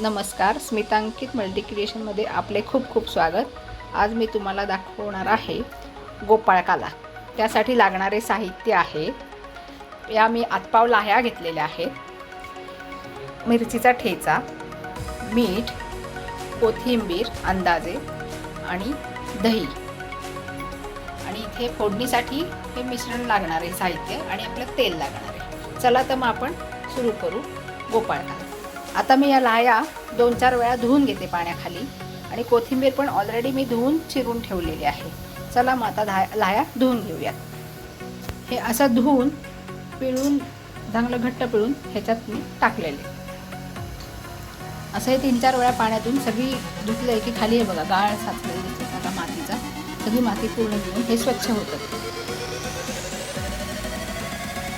नमस्कार स्मितांकित मल्टी क्रिएशनमध्ये आपले खूप खूप स्वागत. आज मी तुम्हाला दाखवणार आहे गोपाळकाला त्यासाठी लागणारे साहित्य आहे. या मी आतपाव लाह्या घेतलेल्या आहेत. मिरचीचा ठेचा मीठ कोथिंबीर अंदाजे आणि दही. आणि इथे फोडणीसाठी हे मिश्रण लागणारे साहित्य आणि आपलं तेल लागणार आहे. चला तर मग आपण सुरू करू गोपाळकाला आता मी या लाया दोन चार वेळा धुवून घेते पाण्याखाली. आणि कोथिंबीर पण ऑलरेडी मी धुवून चिरून ठेवलेली आहे. चला मग आता धा लाया धुवून घेऊयात. हे असं धुवून पिळून चांगलं घट्ट पिळून ह्याच्यात मी टाकलेले. असं हे तीन चार वेळा पाण्यातून सगळी धुतलं आहे की खाली आहे बघा गाळ साचलेली दिसते आता मातीचा. सगळी माती पूर्ण घेऊन हे स्वच्छ होतं.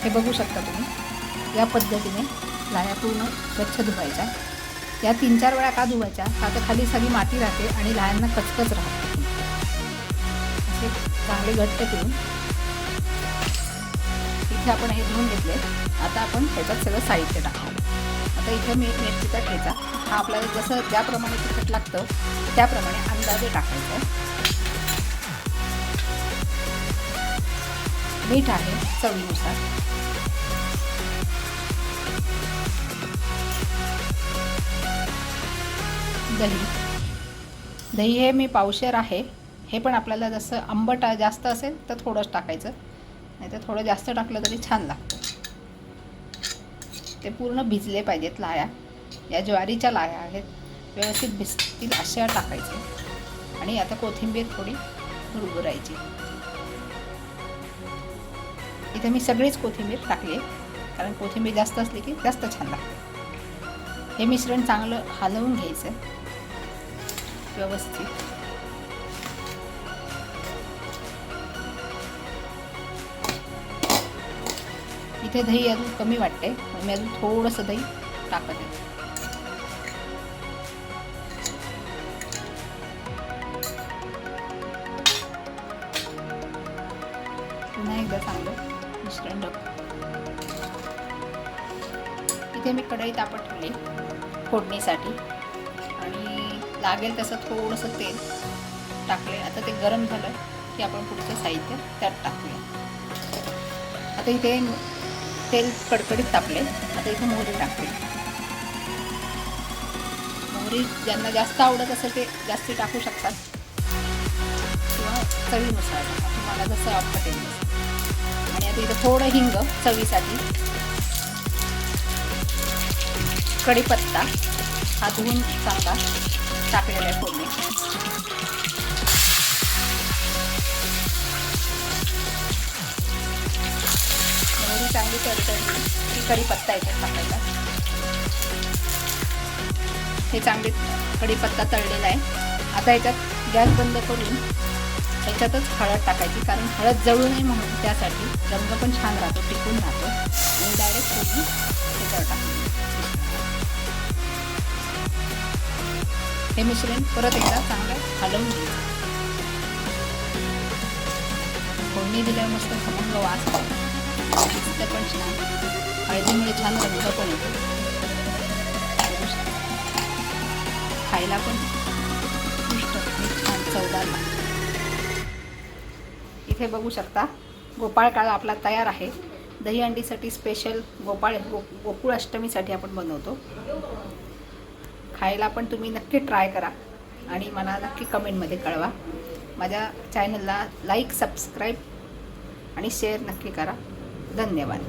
हे बघू शकता तुम्ही. या पद्धतीने लाया पूर्ण स्वच्छ धुवायच्या. या तीन चार वेळा का धुवायच्या? का तर खाली सगळी माती राहते आणि लायांना कचकच राहते. असे चांगले घट्ट करून इथे आपण हे धुवून घेतले. आता आपण त्याच्यात सगळं साहित्य टाकू आता इथे मी मिरचीचा ठेचा. हा आपल्याला जसं ज्याप्रमाणे तिखट लागतं त्याप्रमाणे अंदाजे टाकायचं. मीठ आहे चवीनुसार. दही. दही हे मी पावशेर आहे. हे पण आपल्याला जसं आंबट जास्त असेल तर थोडंच टाकायचं. नाही तर थोडं जास्त टाकलं तरी छान लागतं. ते पूर्ण भिजले पाहिजेत लाया. या ज्वारीच्या लाया आहेत. व्यवस्थित भिजतील अशा टाकायचे. आणि आता कोथिंबीर थोडी गुरगुरायची इथे मी सगळीच कोथिंबीर टाकली. आहे कारण कोथिंबीर जास्त असली की जास्त छान लागते. हे मिश्रण चांगलं हलवून घ्यायचं. व्यवस्थित. इथे दही अजून कमी वाटते मी अजून थोडंसं दही टाकत आहे. पुन्हा एकदा चांगलं मिश्रण डब इथे मी कढई तापत ठेवली फोडणीसाठी. आणि लागेल तसं थोडंसं तेल टाकले आता ते गरम झालं की आपण पुढचं साहित्य त्यात टाकूया. आता इथे तेल कडकडीत तापले आता इथे मोहरी टाकते. मोहरी ज्यांना जास्त आवडत असेल ते जास्त टाकू शकतात. किंवा चवीनुसार टाका तुम्हाला जसं ते आणि आता इथं थोडं हिंग चवीसाठी. कढीपत्ता. हा धुवून चांगला टाकलेला आहे फोडणी. मोहरी चांगली तडतडली की कढीपत्ता येतात टाकायचा हे चांगले कढीपत्ता तळलेला आहे. आता याच्यात गॅस बंद करून याच्यातच हळद टाकायची कारण हळद जळू नये म्हणून त्यासाठी रंग पण छान राहतो टिकून राहतो. आणि डायरेक्ट फोडणी त्याच्यावर टाकायची हे मिश्रण परत एकदा चांगलं हलवून घ्यायचं फोडणी दिल्यावर मस्त खमंग वास दिसतं पण छान. हळदीमुळे छान रंग पण येतो. खायला पण छान चवदार इथे बघू शकता गोपाळ काळा आपला तयार आहे. दही अंडीसाठी स्पेशल गोपाळ गो गोकुळ अष्टमीसाठी आपण बनवतो. खायला पण तुम्ही नक्की ट्राय करा. आणि मला नक्की कमेंटमध्ये कळवा. माझ्या चॅनलला लाईक सबस्क्राईब आणि शेअर नक्की करा. धन्यवाद.